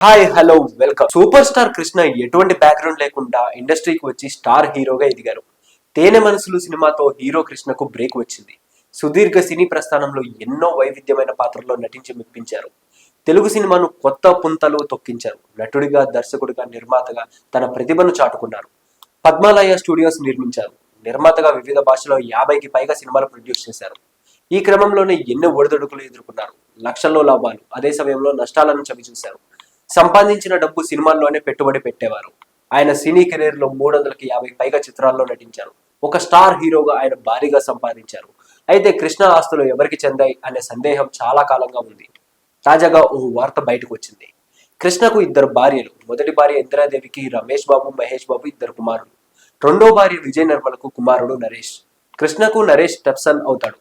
Hi hello welcome super star Krishna ఎటువంటి background లేకుండా ఇండస్ట్రీకి వచ్చి స్టార్ హీరోగా ఎదిగారు. తేనె మనసులు సినిమాతో హీరో కృష్ణకు బ్రేక్ వచ్చింది. సుదీర్ఘ సినీ ప్రస్థానంలో ఎన్నో వైవిధ్యమైన పాత్రల్లో నటించి మెప్పించారు. తెలుగు సినిమాను కొత్త పుంతలు తొక్కించారు. నటుడిగా దర్శకుడిగా నిర్మాతగా తన ప్రతిభను చాటుకున్నారు. పద్మాలయ స్టూడియోస్ నిర్మించారు. నిర్మాతగా వివిధ భాషలో యాభైకి పైగా సినిమాలు ప్రొడ్యూస్ చేశారు. ఈ క్రమంలోనే ఎన్నో ఒడిదొడుకులు ఎదుర్కొన్నారు. లక్షల్లో లాభాలు అదే సమయంలో నష్టాలను చవిచూశారు. సంపాదించిన డబ్బు సినిమాల్లోనే పెట్టుబడి పెట్టేవారు. ఆయన సినీ కెరీర్లో మూడు వందలకి యాభై పైగా చిత్రాల్లో నటించారు. ఒక స్టార్ హీరోగా ఆయన భారీగా సంపాదించారు. అయితే కృష్ణ ఆస్తులు ఎవరికి చెందాయి అనే సందేహం చాలా కాలంగా ఉంది. తాజాగా ఓ వార్త బయటకు వచ్చింది కృష్ణకు ఇద్దరు భార్యలు మొదటి భార్య ఇందిరాదేవికి రమేష్ బాబు మహేష్ బాబు ఇద్దరు కుమారులు. రెండో భార్య విజయ నిర్మలకు కుమారుడు నరేష్. కృష్ణకు నరేష్ టప్సన్ అవుతాడు.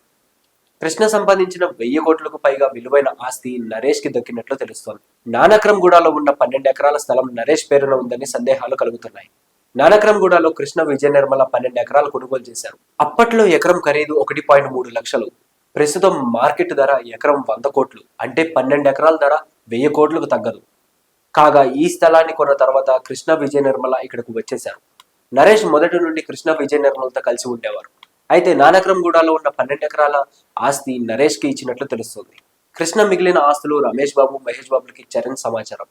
కృష్ణ సంపాదించిన వెయ్యి కోట్లకు పైగా విలువైన ఆస్తి నరేష్కి దక్కినట్లు తెలుస్తోంది. నానక్రంగూడలో ఉన్న పన్నెండు ఎకరాల స్థలం నరేష్ పేరున ఉందని సందేహాలు కలుగుతున్నాయి. నానక్రంగూడలో కృష్ణ విజయ నిర్మల పన్నెండు ఎకరాలు కొనుగోలు చేశారు. అప్పట్లో ఎకరం ఖరీదు ఒకటి పాయింట్ మూడు లక్షలు. ప్రస్తుతం మార్కెట్ ధర ఎకరం వంద కోట్లు. అంటే పన్నెండు ఎకరాల ధర వెయ్యి కోట్లకు తగ్గదు. కాగా ఈ స్థలాన్ని కొన్న తర్వాత కృష్ణ విజయ నిర్మల ఇక్కడకు వచ్చేశారు. నరేష్ మొదటి నుండి కృష్ణ విజయ నిర్మలతో కలిసి ఉండేవారు. అయితే నానక్రంగూడలో ఉన్న పన్నెండు ఎకరాల ఆస్తి నరేష్కి ఇచ్చినట్లు తెలుస్తుంది. కృష్ణ మిగిలిన ఆస్తులు రమేష్ బాబు మహేష్ బాబులకి ఇచ్చారని సమాచారం.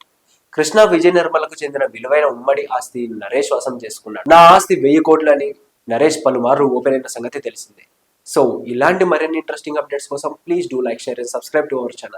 కృష్ణ విజయ నిర్మలకు చెందిన విలువైన ఉమ్మడి ఆస్తి నరేష్ వసం చేసుకున్నాడు. నా ఆస్తి వెయ్యి కోట్లని నరేష్ పలుమార్లు ఓపెన్ అయిన సంగతి తెలిసిందే. సో ఇలాంటి మరిన్ని ఇంట్రెస్టింగ్ అప్డేట్స్ కోసం please do like share and subscribe to our channel